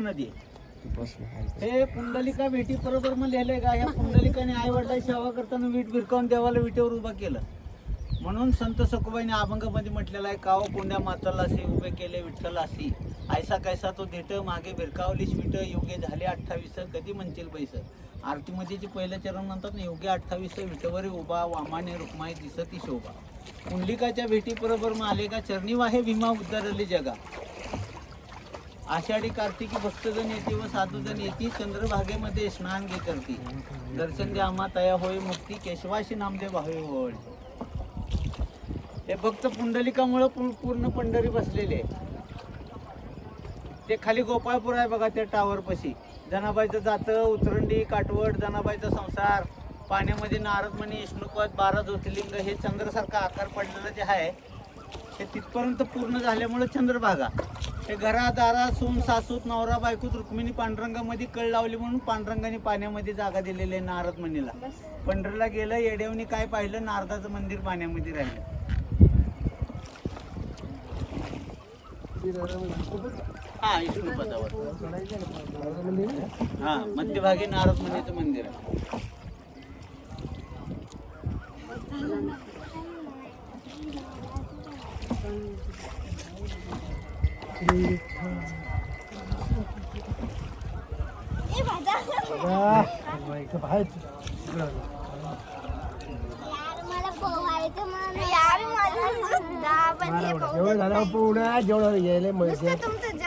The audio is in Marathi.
नदी हे पुंडलिका भेटी बरोबर मग लिहिलंय का? ह्या पुंडलिकाने आई वडिलांची सेवा करताना वीट भिरकावून देवाला विटेवर उभा केलं. म्हणून संत सखुबाईने अभंगामध्ये म्हटलेला आहे काव पुण्या माताला असे उभे केले विठ्ठल असी ऐसा कैसा तो देठ मागे भिरकावलीस विट. योगे झाले अठ्ठावीस कधी म्हणतील बैस? आरतीमध्ये जे पहिलं चरण म्हणतात ना योगे अठ्ठावीस विटवरी उभा वामाने रुक्माई दिसती शोभा. पुंडलिकाच्या भेटी बरोबर मग आले का? चरणी वाहे भीमा उद्धारली जगा. आषाढी कार्तिकी भक्तजन येते व साधूजन येते. चंद्रभागेमध्ये स्नान घे करते. दर्शन द्या आम्हा तया होय मुक्ती केशवाशी नामदेव होय. हे भक्त पुंडलिकामुळं पूर्ण पंढरी बसलेले आहे ते खाली गोपाळपूर आहे बघा त्या टावरपाशी जनाबाईचं जातं उतरंडी काटवड जनाबाईचा संसार. पाण्यामध्ये नारदमणी विष्णुपद बारा ज्योतिर्लिंग हे चंद्रसारखा आकार पडलेलं जे आहे ते तिथपर्यंत पूर्ण झाल्यामुळे चंद्रभागा. हे घरा दारा सून सासूत नवरा बायकोत रुक्मिणी पांडुरंगामध्ये कळ लावली म्हणून पांडुरंगाने पाण्यामध्ये जागा दिलेली आहे नारद मुनीला. पंढरीला गेलं येड्यावनी काय पाहिलं नारदाचं मंदिर पाण्यामध्ये राहिलं. हा विष्णू पदावर. हा मध्यभागी नारद मुनीचं मंदिर आहे. यार जेवण झालं पूर्ण जेवढं यायला नुसतं तुमचं